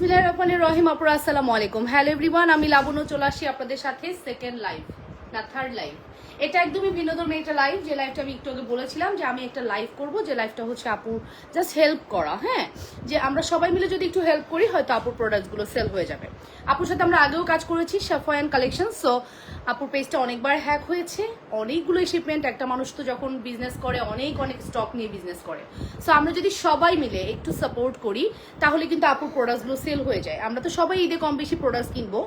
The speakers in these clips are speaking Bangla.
বিসমিল্লাহির রহমানির রহিম, আপুরা, আসসালামু আলাইকুম। হ্যালো এভরিওয়ান আমি লাবণ্য, চলে আসি আপনাদের সাথে সেকেন্ড লাইভ না থার্ড লাইভ এটা একদমই ভিন্নধর্মী একটা লাইভ যে লাইভটা আমি একটু আগে বলেছিলাম যে আমি একটা লাইভ করব, যে লাইভটা হচ্ছে আপুর জাস্ট হেল্প করা হ্যাঁ? যে আমরা সবাই মিলে যদি একটু হেল্প করি, হয়তো আপুর প্রোডাক্টসগুলো সেল হয়ে যাবে। আপুর সাথে আমরা আগেও কাজ করেছি সাফায়ান কালেকশন সো আপুর পেজটা অনেকবার হ্যাক হয়েছে। অনেকগুলো শিপমেন্ট একটা মানুষ তো যখন বিজনেস করে, অনেক অনেক স্টক নিয়ে বিজনেস করে। সো আমরা যদি সবাই মিলে একটু সাপোর্ট করি, তাহলে কিন্তু আপুর প্রোডাক্টসগুলো সেল হয়ে যায়। আমরা তো সবাই ঈদে কম বেশি প্রোডাক্টস কিনবো।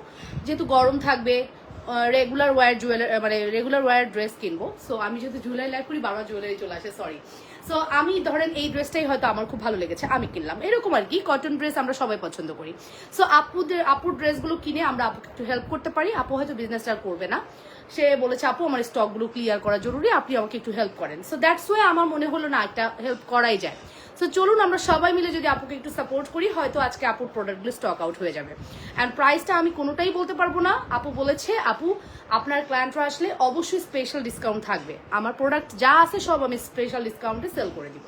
যেহেতু গরম থাকবে রেগুলার ওয়ার জুয়েলার মানে রেগুলার ওয়ার ড্রেস কিনবো। সো আমি যেহেতু জুয়েলারি লাইভ করি বাবা জুয়েলারি চলে আসে সরি সো আমি ধরেন এই ড্রেসটাই হয়তো আমার খুব ভালো লেগেছে, আমি কিনলাম। এরকম আর কি কটন ড্রেস আমরা সবাই পছন্দ করি। সো আপুদের, আপুর ড্রেসগুলো কিনে আমরা আপুকে একটু হেল্প করতে পারি। আপু হয়তো বিজনেসটা করবে না। সে বলেছে, আপু, আমার স্টকগুলো ক্লিয়ার করা জরুরি, আপনি আমাকে একটু হেল্প করেন। সো দ্যাটস ওয়ে আমার মনে হলো না একটা হেল্প করাই যায়। সো চলুন, আমরা সবাই মিলে যদি আপুকে একটু সাপোর্ট করি, হয়তো আজকে আপুর প্রোডাক্টগুলো স্টক আউট হয়ে যাবে। অ্যান্ড প্রাইসটা আমি কোনোটাই বলতে পারব না। আপু বলেছে, আপু, আপনার ক্লায়েন্টরা আসলে অবশ্যই স্পেশাল ডিসকাউন্ট থাকবে। আমার প্রোডাক্ট যা আছে সব আমি স্পেশাল ডিসকাউন্টে সেল করে দিব।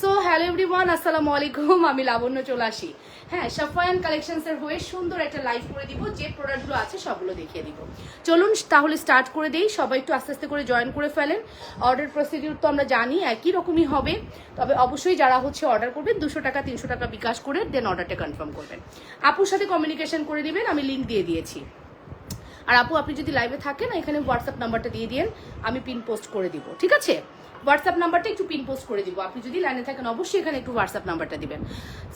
সো হ্যালো এভরিওয়ান আসসালামু আলাইকুম, আমি লাবণ্য চলে আসি। হ্যাঁ সাফায়ান কালেকশনস এর হয়ে সুন্দর একটা লাইভ করে দিব, যে প্রোডাক্টগুলো আছে সবগুলো দেখিয়ে দিব। চলুন তাহলে স্টার্ট করে দেই, সবাই একটু আস্তে আস্তে করে জয়েন করে ফেলেন। অর্ডার প্রসিডিউর তো আমরা জানি, একই রকমই হবে। তবে অবশ্যই যারা হচ্ছে অর্ডার করবেন, দুশো টাকা, তিনশো টাকা বিকাশ করে দেন অর্ডারটা কনফার্ম করবেন। আপুর সাথে কমিউনিকেশন করে দিবেন আমি লিঙ্ক দিয়ে দিয়েছি। আর আপু, আপনি যদি লাইভে থাকেন, এখানে হোয়াটসঅ্যাপ নাম্বারটা দিয়ে দিন আমি পিন পোস্ট করে দিব, ঠিক আছে? হোয়াটসঅ্যাপ নাম্বারটা একটু পিন পোস্ট করে দিব। আপনি যদি লাইনে থাকেন, অবশ্যই এখানে একটু হোয়াটসঅ্যাপ নাম্বারটা দিবেন।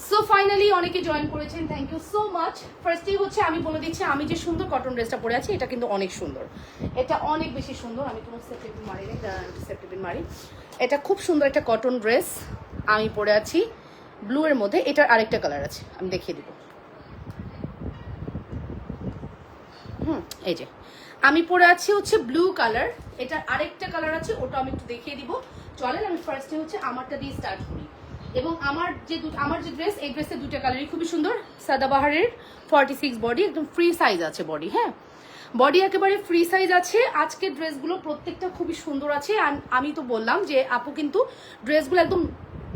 সো ফাইনালি অনেকে জয়েন করেছেন। থ্যাংক ইউ সো মাচ ফার্স্টেই হচ্ছে, আমি বলে দিচ্ছি, আমি যে সুন্দর কটন ড্রেসটা পরে আছি, এটা কিন্তু অনেক সুন্দর। এটা অনেক বেশি সুন্দর। আমি কোনো সেফটিপিন মারি নাই সেফটিপিন মারি। এটা খুব সুন্দর একটা কটন ড্রেস আমি পরে আছি। ব্লু এর মধ্যে, এটার আরেকটা কালার আছে। আমি দেখিয়ে দিব। হুম, এই যে। আমি পরে আছি হচ্ছে ব্লু কালার এটার আরেকটা কালার আছে, ওটা আমি একটু দেখিয়ে দিব। চলেন, আমি ফার্স্টে হচ্ছে আমারটা দিয়ে স্টার্ট করি। এবং আমার যে আমার যে ড্রেস এই ড্রেসের দুটো কালারই খুবই সুন্দর। সাদাবাহারের ফর্টি সিক্স বডি একদম ফ্রি সাইজ আছে বডি হ্যাঁ? বডি একেবারে ফ্রি সাইজ আছে। আজকের ড্রেসগুলো প্রত্যেকটা খুবই সুন্দর আছে। আমি তো বললাম যে, আপু কিন্তু ড্রেসগুলো একদম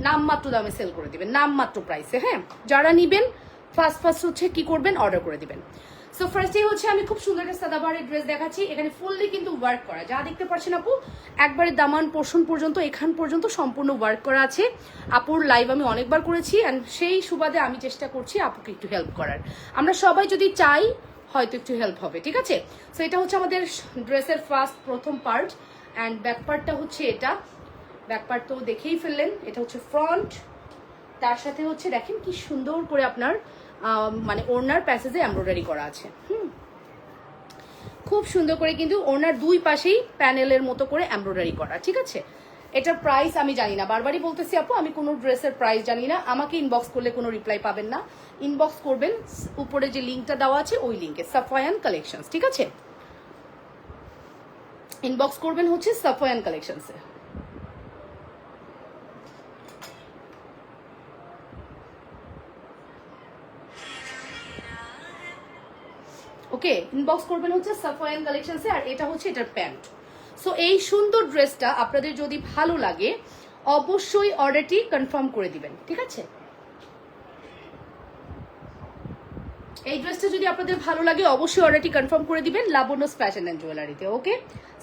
নামমাত্র দামে সেল করে দিবেন, নামমাত্র প্রাইসে হ্যাঁ? যারা নিবেন ফার্স্ট ফার্স্ট হচ্ছে কি করবেন? অর্ডার করে দিবেন। সো ফার্স্টে হচ্ছে আমি খুব সুন্দর একটা সাদাবারের ড্রেস দেখাচ্ছি। এখানে ফুললি কিন্তু ওয়ার্ক করা। যা দেখতে পাচ্ছেন আপু, একবারে দামান পোর্শন পর্যন্ত, এখান পর্যন্ত সম্পূর্ণ ওয়ার্ক করা আছে। আপুর লাইভ আমি অনেকবার করেছি অ্যান্ড সেই সুবাদে আমি চেষ্টা করছি আপুকে একটু হেল্প করার। আমরা সবাই যদি চাই, হয়তো একটু হেল্প হবে, ঠিক আছে? সো এটা হচ্ছে আমাদের ড্রেসের ফার্স্ট প্রথম পার্ট অ্যান্ড ব্যাক পার্টটা হচ্ছে এটা। ব্যাক পার্ট তো দেখেই ফেললেন। এটা হচ্ছে ফ্রন্ট তার সাথে হচ্ছে দেখেন কি সুন্দর করে আপনার মানে ওড়নার প্যাসেজে এমব্রয়ডারি করা আছে। হুম। খুব সুন্দর করে কিন্তু ওড়নার দুই পাশেই প্যানেলের মতো করে এমব্রয়ডারি করা, ঠিক আছে? এটার প্রাইস আমি জানি না। বারবারই বলতেছি, আপু, আমি কোনো ড্রেসের প্রাইস জানি না। আমাকে ইনবক্স করলে কোনো রিপ্লাই পাবেন না। ইনবক্স করবেন, উপরে যে লিঙ্কটা দেওয়া আছে, ওই লিঙ্কে সাফায়ান কালেকশনস ঠিক আছে? ইনবক্স করবেন হচ্ছে সাফায়ান কালেকশনসে ওকে ইনবক্স করবেন হচ্ছে সাফায়ান কালেকশনসে আর এটা হচ্ছে এটার প্যান্ট। সো এই সুন্দর ড্রেসটা আপনাদের যদি ভালো লাগে, অবশ্যই অর্ডারটি কনফার্ম করে দিবেন, ঠিক আছে? এই ড্রেসটা যদি আপনাদের ভালো লাগে, অবশ্যই অর্ডারটি কনফার্ম করে দিবেন Labonya's fashion and জুয়েলারিতে okay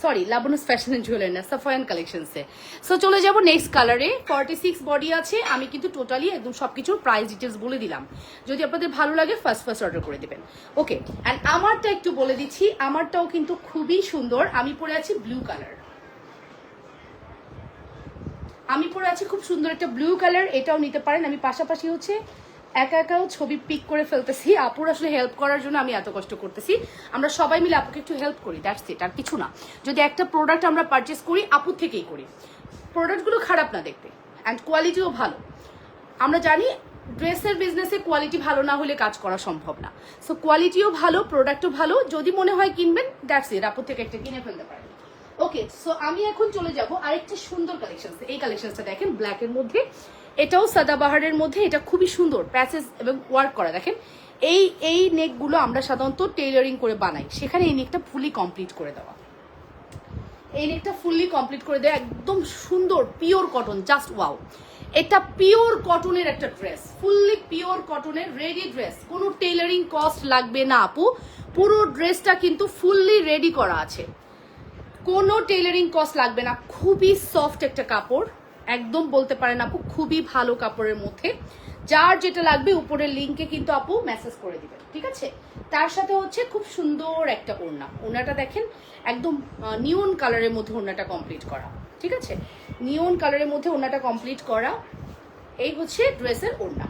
sorry Labonya's fashion and jewellery না সাফায়ান কালেকশনসে সো চলে যাব নেক্সট কালারে ফর্টি সিক্স বডি আছে, আমি কিন্তু টোটালি একদম সবকিছুর প্রাইস ডিটেলস বলে দিলাম। যদি আপনাদের ভালো লাগে ফার্স্ট ফার্স্ট অর্ডার করে দিবেন। ওকে অ্যান্ড আমারটা একটু বলে দিচ্ছি, আমারটাও কিন্তু খুবই সুন্দর। আমি পরে আছি ব্লু কালার আমি পরে আছি খুব সুন্দর একটা ব্লু কালার এটাও নিতে পারেন। আমি পাশাপাশি হচ্ছে একা একাও ছবি পিক করে ফেলতেছি। আপুর আসলে হেল্প করার জন্য আমি এত কষ্ট করতেছি। আমরা সবাই মিলে আপুকে একটু হেল্প করি দ্যাটস ইট আর কিছু না। যদি একটা প্রোডাক্ট আমরা পারচেস করি, আপুর থেকেই করি। প্রোডাক্টগুলো খারাপ না দেখতে অ্যান্ড কোয়ালিটিও ভালো। আমরা জানি ড্রেসের বিজনেসে কোয়ালিটি ভালো না হলে কাজ করা সম্ভব না। সো কোয়ালিটিও ভালো প্রোডাক্টও ভালো। যদি মনে হয় কিনবেন দ্যাটস ইট আপুর থেকে একটা কিনে ফেলতে পারেন। ওকে সো আমি এখন চলে যাব আরেকটা সুন্দর কালেকশন এই কালেকশনটা দেখেন ব্ল্যাক এর মধ্যে। এটাও সাদাবাহারের মধ্যে, এটা খুবই সুন্দর প্যাসেজ এবং ওয়ার্ক করা, দেখেন। এই এই নেকগুলো আমরা সাধারণত টেইলারিং করে বানাই। সেখানে এই নেকটা ফুলি কমপ্লিট করে দেওয়া। এই নেকটা ফুললি কমপ্লিট করে দেওয়া, একদম সুন্দর পিওর কটন জাস্ট ওয়াও এটা পিওর কটনের একটা ড্রেস ফুললি পিওর কটনের রেডি ড্রেস কোনো টেইলারিং কস্ট লাগবে না, আপু। পুরো ড্রেসটা কিন্তু ফুললি রেডি করা আছে। কোনো টেইলারিং কস্ট লাগবে না। খুবই সফট একটা কাপড়। একদম বলতে পারেন আপু, খুবই ভালো কাপড়ের মধ্যে। যার যেটা লাগবে উপরের লিঙ্কে কিন্তু আপু মেসেজ করে দিবেন, ঠিক আছে? তার সাথে হচ্ছে খুব সুন্দর একটা ওড়না। ওড়নাটা দেখেন, একদম নিয়ন কালারের মধ্যে ওড়নাটা কমপ্লিট করা, ঠিক আছে? নিয়ন কালারের মধ্যে ওড়নাটা কমপ্লিট করা, এই হচ্ছে ড্রেসের ওড়না।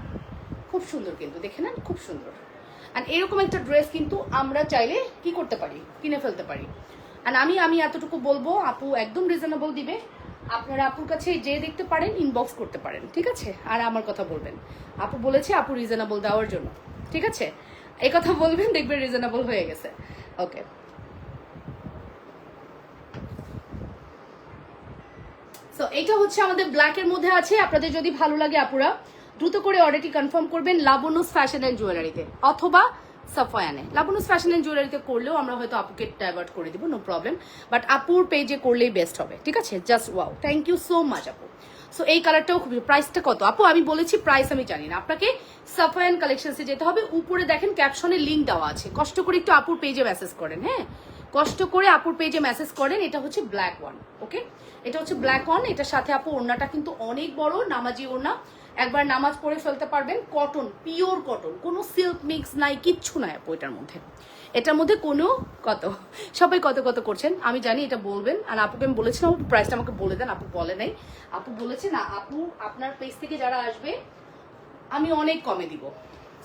খুব সুন্দর কিন্তু, দেখে নেন, খুব সুন্দর। আর এরকম একটা ড্রেস কিন্তু আমরা চাইলে কি করতে পারি? কিনে ফেলতে পারি। আর আমি আমি এতটুকু বলব, আপু একদম রিজনেবল দিবে। আপনারা আপুর কাছে যে দেখতে পারেন ইনবক্স করতে পারেন, ঠিক আছে? আর আমার কথা বলবেন। আপু বলেছে আপু রিজনেবল দেওয়ার জন্য, ঠিক আছে? এই কথা বলবেন, দেখবেন রিজনেবল হয়ে গেছে। ওকে সো এটা হচ্ছে আমাদের ব্ল্যাকের মধ্যে আছে। আপনাদের যদি ভালো লাগে আপুরা, দ্রুত করে অর্ডারটি কনফার্ম করবেন লাবনুস ফ্যাশন অ্যান্ড জুয়েলারিতে অথবা সাফায়ানে লাবনুস ফ্যাশন অ্যান্ড জুয়েলারিতে করলেও আমরা হয়তো আপুকে ডাইভার্ট করে দিব নো প্রবলেম বাট আপুর পেজে করলেই বেস্ট হবে, ঠিক আছে? Just wow thank you so much আপু। সো এই কালারটাও খুবই প্রাইসটা কত? আপু, আমি বলেছি প্রাইস আমি জানি না। আপনাকে সাফায়ান কালেকশনসে যেতে হবে। উপরে দেখেন ক্যাপশনে লিঙ্ক দেওয়া আছে। কষ্ট করে একটু আপুর পেজে মেসেজ করেন হ্যাঁ? কষ্ট করে আপুর পেজে মেসেজ করেন, এটা হচ্ছে ব্ল্যাক ওয়ান ওকে এটা হচ্ছে ব্ল্যাক ওয়ান এটার সাথে আপু ওড়নাটা কিন্তু অনেক বড়, নামাজি ওড়না। একবার নামাজ পড়ে ফেলতে পারবেন। কটন পিওর কটন কোনো সিল্ক মিক্স নাই, কিচ্ছু নাই আপু এটার মধ্যে। এটার মধ্যে কোনো কত? সবাই কত কত করছেন? আমি জানি এটা বলবেন। আর আপুকে আমি বলেছিলাম, আপু প্রাইসটা আমাকে বলে দেন, আপু বলে নাই। আপু বলেছে, না, আপু, আপনার পেজ থেকে যারা আসবে, আমি অনেক কমে দিব।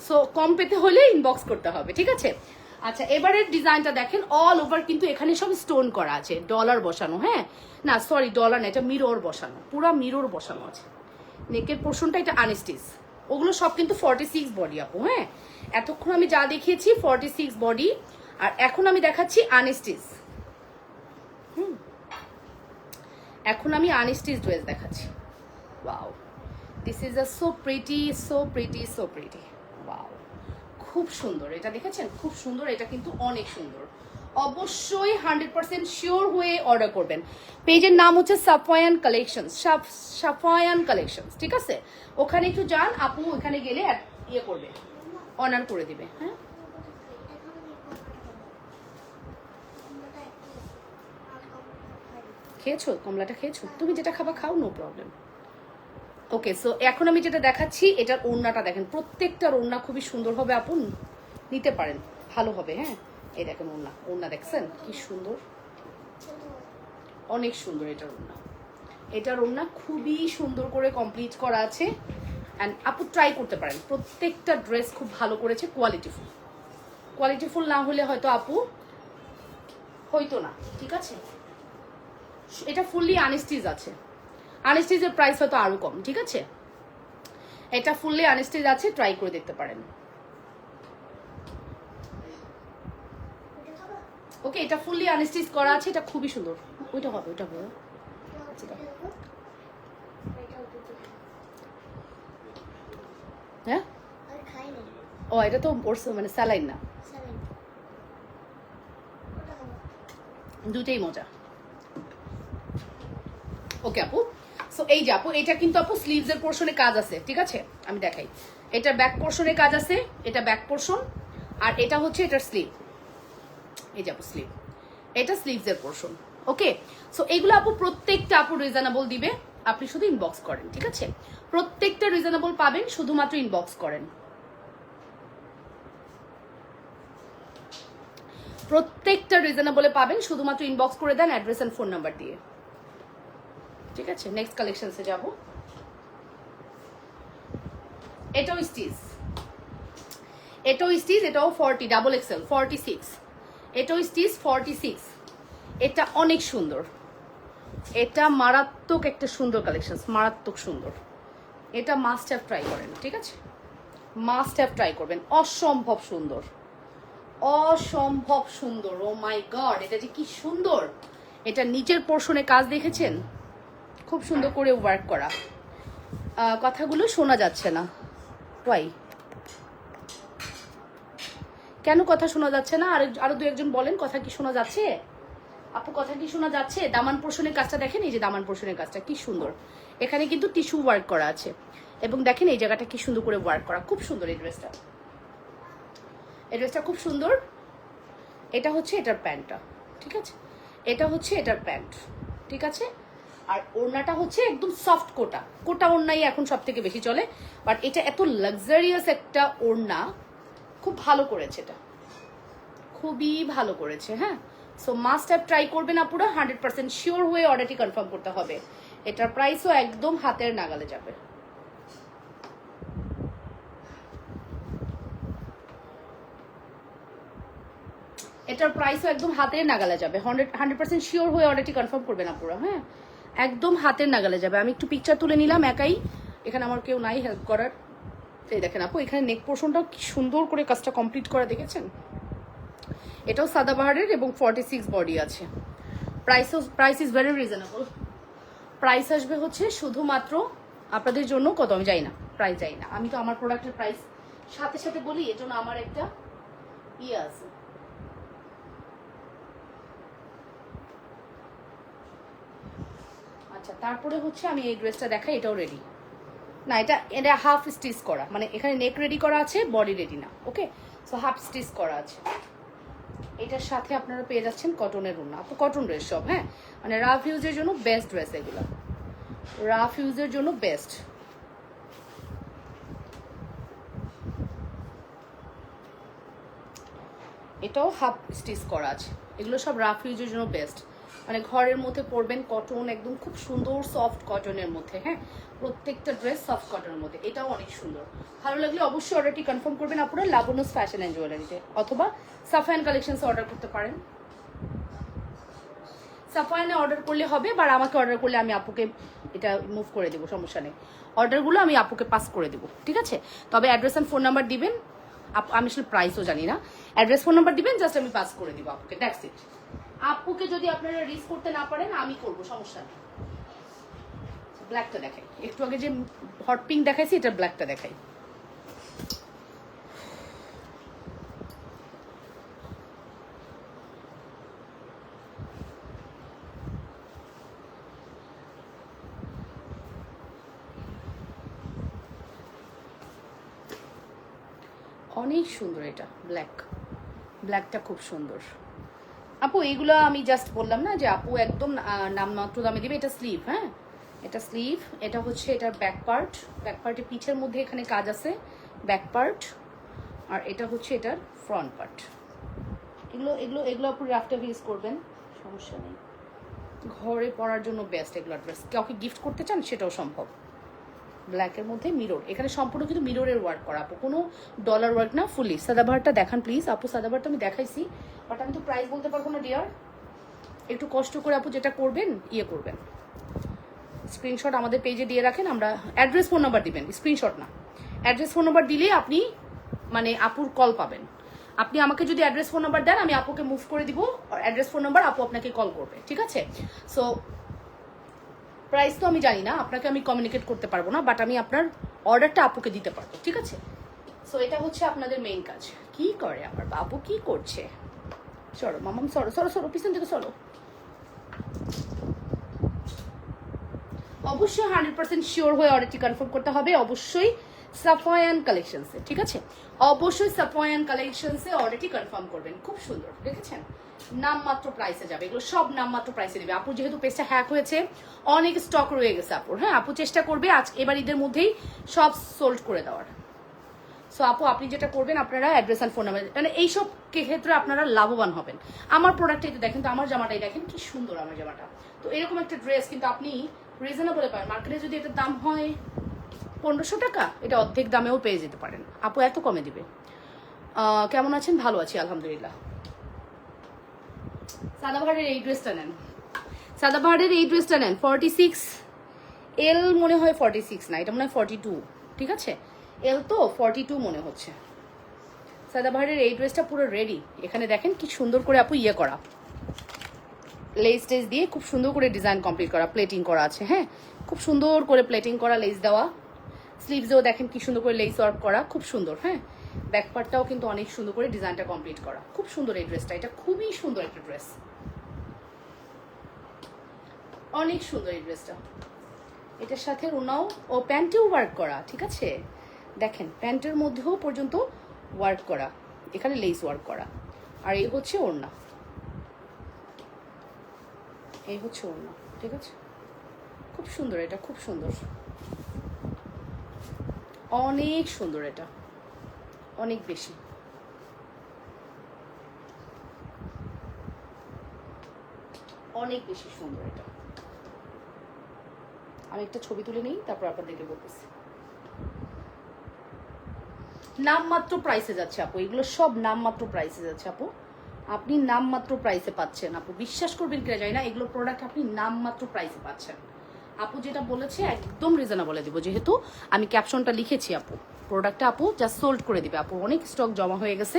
সো কম পেতে হলে ইনবক্স করতে হবে, ঠিক আছে? আচ্ছা এবারের ডিজাইনটা দেখেন অল ওভার কিন্তু এখানে সব স্টোন করা আছে। ডলার বসানো হ্যাঁ? না সরি ডলার না, এটা মিরর বসানো, পুরো মিরর বসানো আছে। নেকের পোর্শনটা এটা আনেস্টিস ওগুলো সব কিন্তু ফর্টি সিক্স বডি আপু হ্যাঁ? এতক্ষণ আমি যা দেখিয়েছি ফর্টি সিক্স বডি আর এখন আমি দেখাচ্ছি আনেস্টিস হুম। এখন আমি আনেস্টিস ড্রেস দেখাচ্ছি। Wow this is a so pretty so pretty so pretty wow খুব সুন্দর। এটা দেখেছেন? খুব সুন্দর। এটা কিন্তু অনেক সুন্দর। অবশ্যই হান্ড্রেড পার্সেন্ট শিওর হয়ে অর্ডার করবেন। পেজের নাম হচ্ছে সাফায়ান কালেকশন সাফায়ান কালেকশন ঠিক আছে? ওখানে একটু যান, আপু ওখানে গেলে ইয়ে করবে অনার করে দিবে হ্যাঁ? খেয়েছো? কমলাটা খেয়েছো? তুমি যেটা খাবা খাও নো প্রবলেম ওকে সো এখন আমি যেটা দেখাচ্ছি, এটার ওড়নাটা দেখেন। প্রত্যেকটার ওড়না খুবই সুন্দর হবে আপন নিতে পারেন, ভালো হবে হ্যাঁ? এই দেখেন ওড়না। ওড়না দেখছেন? কি সুন্দর। অনেক সুন্দর এটার ওড়না। এটার ওড়না খুবই সুন্দর করে কমপ্লিট করা আছে। অ্যান্ড আপু ট্রাই করতে পারেন। প্রত্যেকটা ড্রেস খুব ভালো করেছে কোয়ালিটিফুল কোয়ালিটিফুল না হলে হয়তো আপু হইতো না, ঠিক আছে? এটা ফুললি আনেস্টিজ আছে। আনেস্টিজের প্রাইস হয়তো আরও কম, ঠিক আছে? এটা ফুললি আনেস্টিজ আছে ট্রাই করে দেখতে পারেন। ওকে, এটা ফুললি আনেস্টিজ করা আছে, এটা খুবই সুন্দর। ওইটা হবে ওইটা হবে। হ্যাঁ? ও, এটা তো ওর মানে স্যালাইন না। দুটেই মজা। ওকে, আপু? সো এই যে আপু, এটা কিন্তু আপু স্লিভস এর পোর্শনে কাজ আছে, ঠিক আছে? আমি দেখাই। এটা ব্যাক পোর্শনে কাজ আছে, এটা ব্যাক পোর্শন আর এটা হচ্ছে এটার স্লিভ এই যে আপু স্লিভ এটা স্লিভস এর পোর্শন ওকে সো এগুলো আপু প্রত্যেকটা আপু রিজনেবল দিবে, আপনি শুধু ইনবক্স করেন, ঠিক আছে? প্রত্যেকটা রিজনেবল পাবেন, শুধুমাত্র ইনবক্স করেন। প্রত্যেকটা রিজনেবলে পাবেন, শুধুমাত্র ইনবক্স করে দেন অ্যাড্রেস এন্ড ফোন নাম্বার দিয়ে। ঠিক আছে? নেক্সট কালেকশনসে যাব। এটাও স্টিচ এটাও স্টিচ এটাও forty double XL forty six এটাও স্টিচ ফর্টি সিক্স এটা অনেক সুন্দর। এটা মারাত্মক একটা সুন্দর কালেকশন মারাত্মক সুন্দর। এটা মাস্ট হ্যাভ ট্রাই করেন, ঠিক আছে? মাস্ট হ্যাভ ট্রাই করবেন। অসম্ভব সুন্দর। অসম্ভব সুন্দর। ও মাই গড এটা যে কি সুন্দর! এটা নিচের পোর্শনে কাজ দেখেছেন? খুব সুন্দর করে ওয়ার্ক করা। কথাগুলো শোনা যাচ্ছে না। ওয়াই কেন কথা শোনা যাচ্ছে না? আর আরও দু একজন বলেন, কথা কি শোনা যাচ্ছে? আপু, কথা কি শোনা যাচ্ছে? দামান পোর্শনের কাজটা দেখেন, এই যে দামান পোর্শনের কাজটা, কি সুন্দর। এখানে কিন্তু টিস্যু ওয়ার্ক করা আছে। এবং দেখেন এই জায়গাটা কি সুন্দর করে ওয়ার্ক করা, খুব সুন্দর এই ড্রেসটা এই ড্রেসটা খুব সুন্দর। এটা হচ্ছে এটার প্যান্টটা ঠিক আছে? এটা হচ্ছে এটার প্যান্ট ঠিক আছে? আর ওড়নাটা হচ্ছে একদম সফট কোটা। কোটা ওড়নাই এখন সব থেকে বেশি চলে। বাট এটা এত লাক্সারিয়াস একটা ওড়না খুব ভালো করেছে এটা। খুবই ভালো করেছে হ্যাঁ? সো মাস্ট হ্যাভ ট্রাই করবেন আপুরা হান্ড্রেড পার্সেন্ট শিওর হয়ে অর্ডারটি কনফার্ম করতে হবে। এটার প্রাইসও একদম হাতের নাগালে যাবে। এটার প্রাইসও একদম হাতের নাগালে যাবে। হান্ড্রেড হান্ড্রেড পার্সেন্ট শিওর হয়ে অর্ডারটি কনফার্ম করবে না পুরো হ্যাঁ? একদম হাতের নাগালে যাবে। আমি একটু পিকচার তুলে নিলাম একাই। এখানে আমার কেউ নাই হেল্প করার। এই দেখেন আপু, এখানে নেক পোর্শনটাও কি সুন্দর করে কাজটা কমপ্লিট করা দেখেছেন? এটাও সাদাবাহারের এবং ফর্টি সিক্স বডি আছে। প্রাইসও price is very reasonable price আসবে হচ্ছে শুধুমাত্র আপনাদের জন্য কত? আমি যাই না প্রাইস যাই না। আমি তো আমার প্রোডাক্টের প্রাইস সাথে সাথে বলি এর জন্য আমার একটা ইয়ে আছে। আচ্ছা তারপরে হচ্ছে আমি এই ড্রেসটা দেখাই, এটাও রেডি না, এটা এটা হাফ স্টিচ করা। মানে এখানে নেক রেডি করা আছে বডি রেডি না ওকে সো হাফ স্টিচ করা আছে। এটার সাথে আপনারা পেয়ে যাচ্ছেন কটনের উন্না আপু কটন ড্রেস সব হ্যাঁ? মানে রাফ ইউজের জন্য বেস্ট ড্রেস এগুলো। রাফ ইউজের জন্য বেস্ট এটাও হাফ স্টিচ করা আছে। এগুলো সব রাফ ইউজের জন্য বেস্ট মানে ঘরের মধ্যে পরবেন কটন একদম খুব সুন্দর সফট কটনের মধ্যে হ্যাঁ? প্রত্যেকটা ড্রেস সফট কটনের মধ্যে, এটাও অনেক সুন্দর। ভালো লাগলে অবশ্যই অর্ডারটি কনফার্ম করবেন আপনারা লাবনুস ফ্যাশন অ্যান্ড জুয়েলারিতে অথবা সাফায়ান কালেকশনস অর্ডার করতে পারেন। সাফায়ানে অর্ডার করলে হবে বা আমাকে অর্ডার করলে আমি আপুকে এটা মুভ করে দেবো, সমস্যা নেই। অর্ডারগুলো আমি আপুকে পাস করে দেবো, ঠিক আছে? তবে অ্যাড্রেস অ্যান্ড ফোন নাম্বার দিবেন আমি আসলে প্রাইসও জানি না। অ্যাড্রেস ফোন নাম্বার দিবেন জাস্ট আমি পাস করে দিব আপুকে দ্যাটস ইট আপুকে যদি আপনারা রিস্ক করতে না পারেন, আমি করব, সমস্যা নেই। ব্ল্যাকটা দেখাই। একটু আগে যে হট পিঙ্ক দেখাইছি, এটা ব্ল্যাকটা দেখাই। অনেক সুন্দর এটা ব্ল্যাক ব্ল্যাকটা খুব সুন্দর। আপু এইগুলো আমি জাস্ট বললাম না যে আপু একদম আহ, নামমাত্র দামে দিবে এটা স্লিভ হ্যাঁ? এটা স্লিভ এটা হচ্ছে এটার ব্যাক পার্ট ব্যাক পার্টের পিঠের মধ্যে এখানে কাজ আছে ব্যাক পার্ট আর এটা হচ্ছে এটার ফ্রন্ট পার্ট এগুলো এগুলো এগুলো আপু রাফটা ইউজ করবেন সমস্যা নেই। ঘরে পড়ার জন্য বেস্ট এগুলো ড্রেস কাউকে গিফট করতে চান সেটাও সম্ভব। ব্ল্যাকের মধ্যে মিরর এখানে সম্পূর্ণ কিন্তু মিররের ওয়ার্ক করা। আপু, কোনো ডলার ওয়ার্ক না ফুলি সাদাবাহারটা দেখান প্লিজ আপু সাদাবাহারটা আমি দেখাইছি বাট আমি তো প্রাইস বলতে পারব না ডিয়ার একটু কষ্ট করে আপু যেটা করবেন ইয়ে করবেন। স্ক্রিনশট আমাদের পেজে দিয়ে রাখেন, আমরা অ্যাড্রেস ফোন নাম্বার দিবেন স্ক্রিনশট না। অ্যাড্রেস ফোন নাম্বার দিলে আপনি মানে আপুর কল পাবেন। আপনি আমাকে যদি অ্যাড্রেস ফোন নাম্বার দেন, আমি আপুকে মুভ করে দিব অ্যাড্রেস ফোন নাম্বার আপু আপনাকে কল করবে, ঠিক আছে? সো প্রাইস তো আমি জানি না, আপনাকে আমি কমিউনিকেট করতে পারব না বাট আমি আপনার অর্ডারটা আপুকে দিতে পারব, ঠিক আছে? সো এটা হচ্ছে আপনাদের মেইন কাজ। কি করে আমার বাবু? কি করছে? সরো, মামাম, সরো সরো সরো, পিছন থেকে সরো। অবশ্যই হান্ড্রেড পার্সেন্ট শিওর হয়ে অর্ডারটি কনফার্ম করতে হবে। অবশ্যই সাফায়ান কালেকশনসে ঠিক আছে? অবশ্যই সাফায়ান কালেকশনসে অলরেডি কনফার্ম করবেন। খুব সুন্দর, দেখেছেন? নামমাত্র প্রাইসে যাবে। এগুলো সব নামমাত্র প্রাইসে দেবে আপু যেহেতু পেজটা হ্যাক হয়েছে, অনেক স্টক রয়ে গেছে আপুর। হ্যাঁ আপু চেষ্টা করবে আজ এবার ঈদের মধ্যেই সব সোল্ড করে দেওয়ার। সো আপু, আপনি যেটা করবেন, আপনারা অ্যাড্রেস অ্যান্ড ফোন নাম্বার মানে এইসব ক্ষেত্রে আপনারা লাভবান হবেন। আমার প্রোডাক্টটাই তো দেখেন তো, আমার জামাটাই দেখেন, কি সুন্দর আমার জামাটা। তো এরকম একটা ড্রেস কিন্তু আপনি রিজনেবলে পাবেন। মার্কেটে যদি এটার দাম হয় পনেরোশো টাকা? এটা অর্ধেক দামেও পেয়ে যেতে পারেন। আপু এত কমে দিবে। কেমন আছেন? ভালো আছি, আলহামদুলিল্লাহ। সাদাবাহারের এই ড্রেসটা নেন। সাদাবাহারের এই ড্রেসটা নেন। ফর্টি সিক্স এল মনে হয় ফর্টি সিক্স না, এটা মনে হয় ফর্টি টু ঠিক আছে? এল তো ফর্টি টু মনে হচ্ছে। সাদাবাহারের এই ড্রেসটা পুরো রেডি এখানে দেখেন কি সুন্দর করে আপু ইয়ে করা। লেস টেস দিয়ে খুব সুন্দর করে ডিজাইন কমপ্লিট করা প্লেটিং করা আছে হ্যাঁ? খুব সুন্দর করে প্লেটিং করা লেস দেওয়া। স্লিভসেও দেখেন কি সুন্দর করে লেস ওয়ার্ক করা, খুব সুন্দর হ্যাঁ? ব্যাক পার্টটাও কিন্তু অনেক সুন্দর করে ডিজাইনটা কমপ্লিট করা। খুব সুন্দর এই ড্রেসটা এটা খুবই সুন্দর একটা ড্রেস অনেক সুন্দর এই ড্রেসটা এটার সাথে ওনাও, ও প্যান্টেও ওয়ার্ক করা, ঠিক আছে? দেখেন, প্যান্টের মধ্যেও পর্যন্ত ওয়ার্ক করা, এখানে লেস ওয়ার্ক করা। আর এই হচ্ছে ওড়না। এই হচ্ছে ওড়না, ঠিক আছে? খুব সুন্দর, এটা খুব সুন্দর। অনেক সুন্দর এটা। অনেক বেশি। অনেক বেশি সুন্দর এটা। আমি একটা ছবি তুলে নিই, তারপর আপনাদেরকে বলতেছি। নামমাত্র প্রাইসে যাচ্ছে আপু, এগুলো সব নামমাত্র প্রাইসে যাচ্ছে আপু। আপনি নামমাত্র প্রাইসে পাচ্ছেন আপু। বিশ্বাস করবেন কিনা যায় না এগুলো প্রোডাক্ট আপনি নামমাত্র প্রাইসে পাচ্ছেন। আপু যেটা বলেছে একদম রিজনেবলে দিব। যেহেতু আমি ক্যাপশনটা লিখেছি আপু। প্রোডাক্টটা আপু জাস্ট সোল্ড করে দিবে। আপু, অনেক স্টক জমা হয়ে গেছে।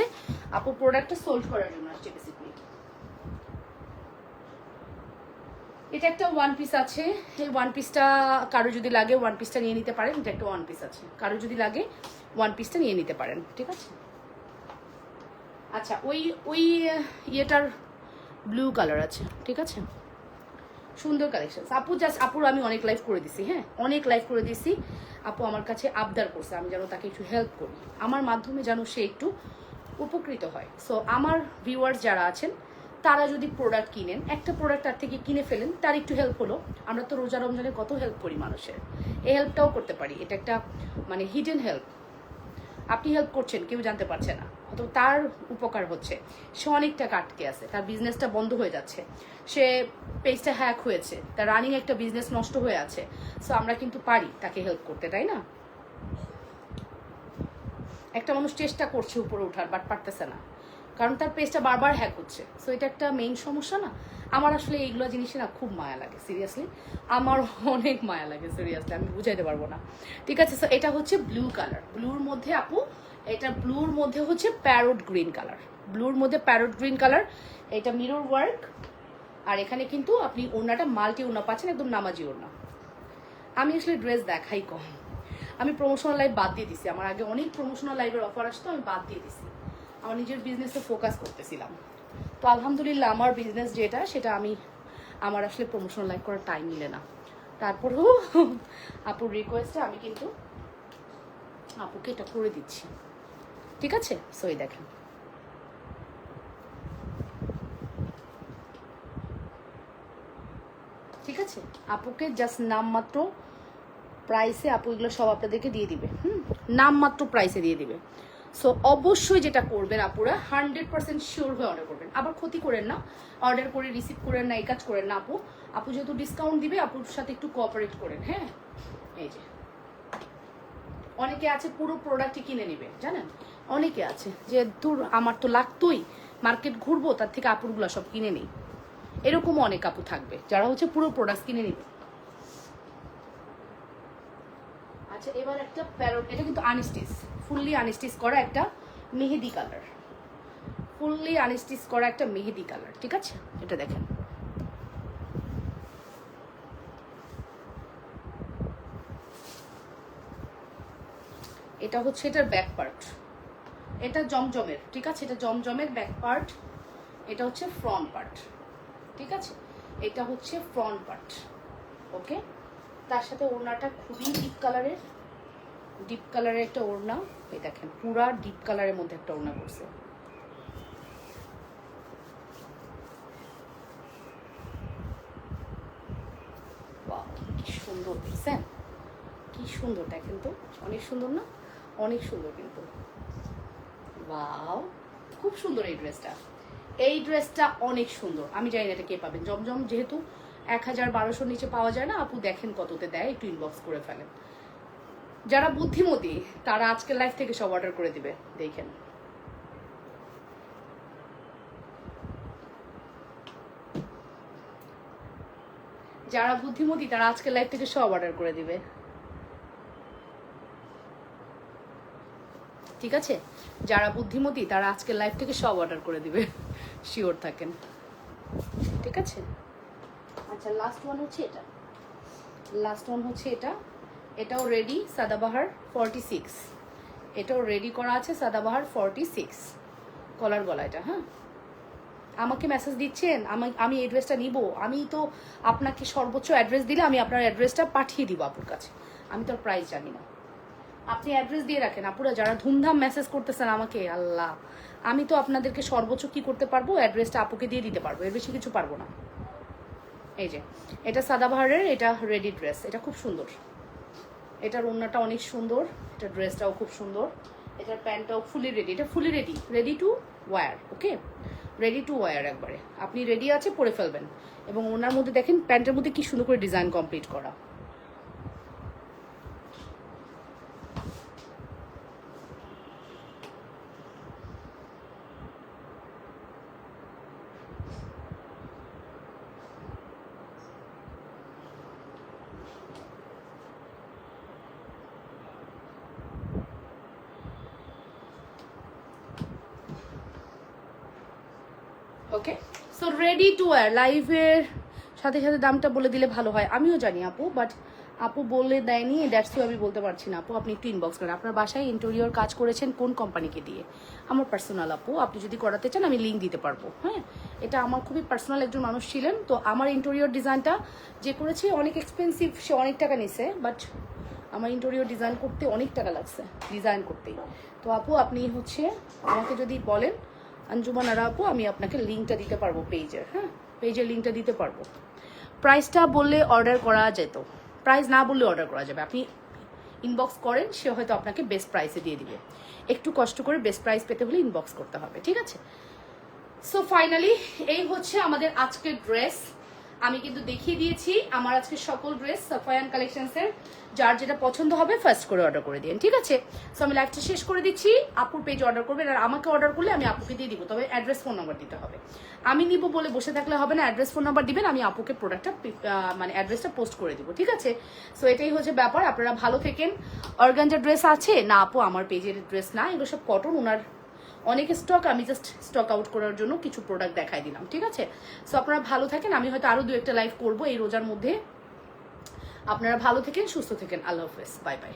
আপু প্রোডাক্টটা সোল্ড করার জন্য আসছে বেসিকলি এটা একটা ওয়ান পিস আছে। এই ওয়ান পিসটা কারও যদি লাগে ওয়ান পিসটা নিয়ে নিতে পারেন। এটা একটা ওয়ান পিস আছে। কারও যদি লাগে ওয়ান পিসটা নিয়ে নিতে পারেন। ঠিক আছে? আচ্ছা ওই ওই ইয়েটার ব্লু কালার আছে। ঠিক আছে? সুন্দর কালেকশন আপু জাস্ট আপুর আমি অনেক লাইভ করে দিছি হ্যাঁ? অনেক লাইভ করে দিছি। আপু আমার কাছে আবদার করছে, আমি যেন তাকে একটু হেল্প করি। আমার মাধ্যমে যেন সে একটু উপকৃত হয়। সো আমার ভিউয়ার্স যারা আছেন, তারা যদি প্রোডাক্ট কিনেন, একটা প্রোডাক্ট তার থেকে কিনে ফেলেন, তার একটু হেল্প হলো। আমরা তো রোজা রমজানে কত হেল্প করি মানুষের। এই হেল্পটাও করতে পারি। এটা একটা মানে হিডেন হেল্প আপনি হেল্প করছেন, কেউ জানতে পারছে না। অথবা তার উপকার হচ্ছে। সে অনেক টাকা আটকে আছে। তার বিজনেসটা বন্ধ হয়ে যাচ্ছে। সে পেজটা হ্যাক হয়েছে। তার রানিং একটা বিজনেস নষ্ট হয়ে আছে। সো আমরা কিন্তু পারি তাকে হেল্প করতে, তাই না? একটা মানুষ চেষ্টা করছে উপরে ওঠার বাট পারতেছে না। কারণ তার পেজটা বারবার হ্যাক হচ্ছে। সো এটা একটা মেইন সমস্যা না? আমার আসলে এইগুলো জিনিসে না খুব মায়া লাগে সিরিয়াসলি আমার অনেক মায়া লাগে সিরিয়াসলি আমি বুঝাইতে পারব না। ঠিক আছে? সো এটা হচ্ছে ব্লু কালার ব্লুর মধ্যে আপু এটা ব্লুর মধ্যে হচ্ছে প্যারোট গ্রিন কালার। ব্লুর মধ্যে প্যারোট গ্রিন কালার, এটা মিরর ওয়ার্ক, আর এখানে কিন্তু আপনি ওড়নাটা মাল্টি ওড়না পাচ্ছেন, একদম নামাজি ওড়না। আমি আসলে ড্রেস দেখাই কম। আমি প্রমোশনাল লাইভ বাদ দিয়ে দিছি। আমার আগে অনেক প্রমোশনাল লাইভের অফার আসতো, আমি বাদ দিয়ে দিছি। আমার নিজের বিজনেসে ফোকাস করতেছিলাম। তো আলহামদুলিল্লাহ, আমার বিজনেস যেটা, সেটা আমি, আমার আসলে প্রমোশনাল লাইভ করার টাইম মিলে না। তারপরেও আপুর রিকোয়েস্টে আমি কিন্তু আপুকে এটা করে দিচ্ছি। ঠিক আছে? সো এই দেখেন। ঠিক আছে? আপুকে জাস্ট নামমাত্র প্রাইসে আপু এগুলো সব আপনাদেরকে দিয়ে দিবে, হুম? নামমাত্র প্রাইসে দিয়ে দিবে। সো অবশ্যই যেটা করবেন আপুরা হান্ড্রেড পার্সেন্ট শিওর হয়ে অর্ডার করবেন। আবার ক্ষতি করেন না। অর্ডার করে রিসিভ করেন না, এই কাজ করেন না আপু। আপু যেহেতু ডিসকাউন্ট দিবে, আপুর সাথে একটু কোঅপারেট করেন হ্যাঁ? এই যে। অনেকে আছে পুরো প্রোডাক্টই কিনে নেবে, জানেন? অনেকে আছে যে দূর আমার তো লাগতোই। মার্কেট ঘুরবো, তার থেকে আপুরগুলো সব কিনে নেই। এরকমও অনেক আপু থাকবে, যারা হচ্ছে পুরো প্রোডাক্ট কিনে নেবে। আচ্ছা এবার একটা প্যারট এটা কিন্তু আনস্টিচ ফুললি আনস্টিচ করা একটা মেহেদি কালার ফুললি আনস্টিচ করা একটা মেহেদি কালার ঠিক আছে? এটা দেখেন। এটা হচ্ছে এটার ব্যাক পার্ট এটা জমজমের, ঠিক আছে? এটা জমজমের ব্যাক পার্ট এটা হচ্ছে ফ্রন্ট পার্ট ঠিক আছে? এটা হচ্ছে ফ্রন্ট পার্ট ওকে তার সাথে ওড়নাটা খুবই ডিপ কালারের ডিপ কালারের একটা ওড়না। এই দেখেন, পুরা ডিপ কালারের মধ্যে একটা ওড়না করছে কি সুন্দর, দেখছেন? কি সুন্দর, দেখেন তো? অনেক সুন্দর না? অনেক সুন্দর কিন্তু। ওয়াও খুব সুন্দর এই ড্রেসটা এই ড্রেসটা অনেক সুন্দর। আমি জানি না এটা কে পাবেন। জমজম যেহেতু এক হাজার বারোশোর নিচে পাওয়া যায় না, আপু দেখেন কততে দেয়, একটু ইনবক্স করে ফেলেন। যারা বুদ্ধিমতী, তারা আজকের লাইফ থেকে সব অর্ডার করে দিবে। দেখেন। যারা বুদ্ধিমতী, তারা আজকের লাইফ থেকে সব অর্ডার করে দিবে। ঠিক আছে? যারা বুদ্ধিমতী, তারা আজকের লাইফ থেকে সব অর্ডার করে দিবে। শিওর থাকেন। ঠিক আছে? আচ্ছা লাস্ট ওয়ান হচ্ছে এটা। লাস্ট ওয়ান হচ্ছে এটা। এটাও রেডি সাদাবাহার ফর্টি সিক্স এটাও রেডি করা আছে, সাদাবাহার ফর্টি সিক্স কলার গলা এটা হ্যাঁ? আমাকে মেসেজ দিচ্ছেন, আমি আমি অ্যাড্রেসটা নিব। আমি তো আপনাকে সর্বোচ্চ অ্যাড্রেস দিলে আমি আপনার অ্যাড্রেসটা পাঠিয়ে দিব আপুর কাছে। আমি তোর প্রাইস জানি না। আপনি অ্যাড্রেস দিয়ে রাখেন। আপুরা যারা ধুমধাম মেসেজ করতেছেন আমাকে, আল্লাহ। আমি তো আপনাদেরকে সর্বোচ্চ কি করতে পারব? অ্যাড্রেসটা আপুকে দিয়ে দিতে পারব। এর বেশি কিছু পারব না। এই যে, এটা সাদাবাহারের এটা রেডি ড্রেস এটা খুব সুন্দর। এটার ওড়নাটা অনেক সুন্দর। এটা ড্রেসটাও খুব সুন্দর। এটার প্যান্টটাও ফুলি রেডি এটা fully ready ready to wear okay ready to wear একবারে। আপনি রেডি আছে, পরে ফেলবেন। এবং ওনার মধ্যে দেখেন, প্যান্টের মধ্যে কি সুন্দর করে ডিজাইন কমপ্লিট করা okay so ready to wear লাইভের সাথে সাথে দামটা বলে দিলে ভালো হয়। আমিও জানি আপু বাট আপু বলে দেয়নি। দ্যাটস আমি বলতে পারছি না আপু। আপনি একটু ইনবক্স করেন আপনার বাসায় ইন্টেরিয়র কাজ করেছেন কোন কোম্পানিকে দিয়ে? আমার পার্সোনাল আপু। আপনি যদি করাতে চান, আমি লিঙ্ক দিতে পারব। হ্যাঁ? এটা আমার খুবই পার্সোনাল একজন মানুষ ছিলেন। তো আমার ইন্টেরিয়র ডিজাইনটা যে করেছে, অনেক এক্সপেন্সিভ সে অনেক টাকা নিছে বাট আমার ইন্টেরিয়র ডিজাইন করতে অনেক টাকা লাগছে ডিজাইন করতেই। তো আপু, আপনি হচ্ছে আমাকে যদি বলেন আঞ্জুমান আর আপু, আমি আপনাকে লিঙ্কটা দিতে পারব পেজের হ্যাঁ? পেজের লিঙ্কটা দিতে পারব। প্রাইসটা বললে অর্ডার করা যেত। প্রাইস না বললে অর্ডার করা যাবে। আপনি ইনবক্স করেন, সে হয়তো আপনাকে বেস্ট প্রাইসে দিয়ে দিবে। একটু কষ্ট করে বেস্ট প্রাইস পেতে হলে ইনবক্স করতে হবে, ঠিক আছে? সো ফাইনালি এই হচ্ছে আমাদের আজকের ড্রেস আমি কিন্তু দেখিয়ে দিয়েছি আমার আজকে সকল ড্রেস সাফায়ান কালেকশনসের যার যেটা পছন্দ হবে ফার্স্ট করে অর্ডার করে দিন, ঠিক আছে? সো আমি লাইভটা শেষ করে দিচ্ছি, আপুর পেজ অর্ডার করবেন, আর আমাকে অর্ডার করলে আমি আপুকে দিয়ে দিব, তবে অ্যাড্রেস ফোন নাম্বার দিতে হবে। আমি নিব বলে বসে থাকলে হবে না অ্যাড্রেস ফোন নাম্বার দিবেন, আমি আপুকে প্রোডাক্টটা মানে অ্যাড্রেসটা পোস্ট করে দিব, ঠিক আছে? সো এটাই হচ্ছে ব্যাপার, আপনারা ভালো থেকেন। অর্গানজার ড্রেস আছে? না, আপু, আমার পেজের ড্রেস না, এগুলো সব কটন ওনার অনেক স্টক আমি জাস্ট স্টক আউট করার জন্য কিছু প্রোডাক্ট দেখাই দিলাম, ঠিক আছে? সো আপনারা ভালো থাকেন, আমি হয়তো আরও দু একটা লাইভ করব এই রোজার মধ্যে। আপনারা ভালো থাকেন, সুস্থ থাকেন, আল্লাহ হাফেজ বাই বাই